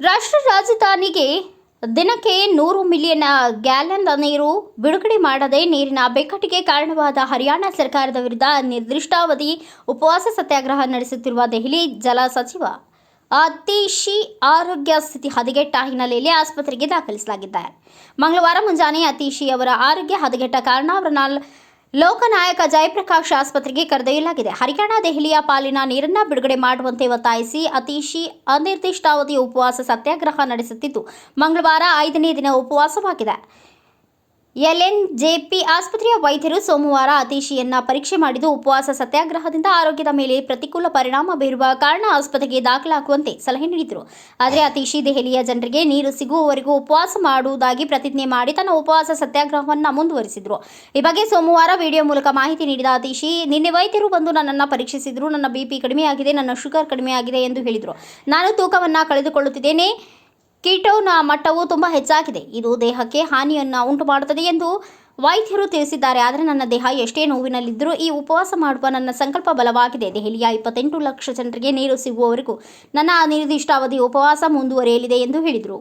ಬದಲಿಗೆ ದಿನಕ್ಕೆ ನೂರು ಮಿಲಿಯನ್ ಗ್ಯಾಲನ್ ನೀರು ಬಿಡುಗಡೆ ಮಾಡದೆ ನೀರಿನ ಬಿಕ್ಕಟ್ಟಿಗೆ ಕಾರಣವಾದ ಹರಿಯಾಣ ಸರ್ಕಾರದ ವಿರುದ್ಧ ನಿರ್ದಿಷ್ಟಾವಧಿ ಉಪವಾಸ ಸತ್ಯಾಗ್ರಹ ನಡೆಸುತ್ತಿರುವ ದೆಹಲಿ ಜಲ ಸಚಿವ ಅತಿಶಿ ಆರೋಗ್ಯ ಸ್ಥಿತಿ ಹದಗೆಟ್ಟ ಹಿನ್ನೆಲೆಯಲ್ಲಿ ಆಸ್ಪತ್ರೆಗೆ ದಾಖಲಿಸಲಾಗಿದ್ದಾರೆ. ಮಂಗಳವಾರ ಮುಂಜಾನೆ ಅತಿಶಿ ಅವರ ಆರೋಗ್ಯ ಹದಗೆಟ್ಟ ಕಾರಣ ಅವರನ್ನ ಲೋಕನಾಯಕ ಜಯಪ್ರಕಾಶ್ ಆಸ್ಪತ್ರೆಗೆ ಕರೆದೊಯ್ಯಲಾಗಿದೆ. ಹರಿಯಾಣ, ದೆಹಲಿಯ ಪಾಲಿನ ನೀರನ್ನ ಬಿಡುಗಡೆ ಮಾಡುವಂತೆ ಒತ್ತಾಯಿಸಿ ಅತೀಶಿ ಅನಿರ್ದಿಷ್ಟಾವಧಿ ಉಪವಾಸ ಸತ್ಯಾಗ್ರಹ ನಡೆಸುತ್ತಿದ್ದು, ಮಂಗಳವಾರ ಐದನೇ ದಿನ ಉಪವಾಸವಾಗಿದೆ. ಎಲ್ಎನ್ಜೆಪಿ ಆಸ್ಪತ್ರೆಯ ವೈದ್ಯರು ಸೋಮವಾರ ಅತಿಶಿಯನ್ನ ಪರೀಕ್ಷೆ ಮಾಡಿದ್ದು ಉಪವಾಸ ಸತ್ಯಾಗ್ರಹದಿಂದ ಆರೋಗ್ಯದ ಮೇಲೆ ಪ್ರತಿಕೂಲ ಪರಿಣಾಮ ಬೀರುವ ಕಾರಣ ಆಸ್ಪತ್ರೆಗೆ ದಾಖಲಾಗುವಂತೆ ಸಲಹೆ ನೀಡಿದರು. ಆದರೆ ಅತಿಶಿ ದೆಹಲಿಯ ಜನರಿಗೆ ನೀರು ಸಿಗುವವರೆಗೂ ಉಪವಾಸ ಮಾಡುವುದಾಗಿ ಪ್ರತಿಜ್ಞೆ ಮಾಡಿ ತನ್ನ ಉಪವಾಸ ಸತ್ಯಾಗ್ರಹವನ್ನು ಮುಂದುವರಿಸಿದರು. ಈ ಬಗ್ಗೆ ಸೋಮವಾರ ವಿಡಿಯೋ ಮೂಲಕ ಮಾಹಿತಿ ನೀಡಿದ ಅತಿಶಿ ನಿನ್ನೆ ವೈದ್ಯರು ಬಂದು ನನ್ನನ್ನು ಪರೀಕ್ಷಿಸಿದರು. ನನ್ನ ಬಿಪಿ ಕಡಿಮೆಯಾಗಿದೆ, ನನ್ನ ಶುಗರ್ ಕಡಿಮೆಯಾಗಿದೆ ಎಂದು ಹೇಳಿದರು. ನಾನು ತೂಕವನ್ನು ಕಳೆದುಕೊಳ್ಳುತ್ತಿದ್ದೇನೆ. ಕೀಟೋನ ಮಟ್ಟವು ತುಂಬ ಹೆಚ್ಚಾಗಿದೆ. ಇದು ದೇಹಕ್ಕೆ ಹಾನಿಯನ್ನು ಉಂಟು ಮಾಡುತ್ತದೆ ಎಂದು ವೈದ್ಯರು ತಿಳಿಸಿದ್ದಾರೆ. ಆದರೆ ನನ್ನ ದೇಹ ಎಷ್ಟೇ ನೋವಿನಲ್ಲಿದ್ದರೂ ಈ ಉಪವಾಸ ಮಾಡುವ ನನ್ನ ಸಂಕಲ್ಪ ಬಲವಾಗಿದೆ. ದೆಹಲಿಯ ಇಪ್ಪತ್ತೆಂಟು ಲಕ್ಷ ಜನರಿಗೆ ನೀರು ಸಿಗುವವರೆಗೂ ನನ್ನ ಅನಿರ್ದಿಷ್ಟಾವಧಿ ಉಪವಾಸ ಮುಂದುವರಿಯಲಿದೆ ಎಂದು ಹೇಳಿದರು.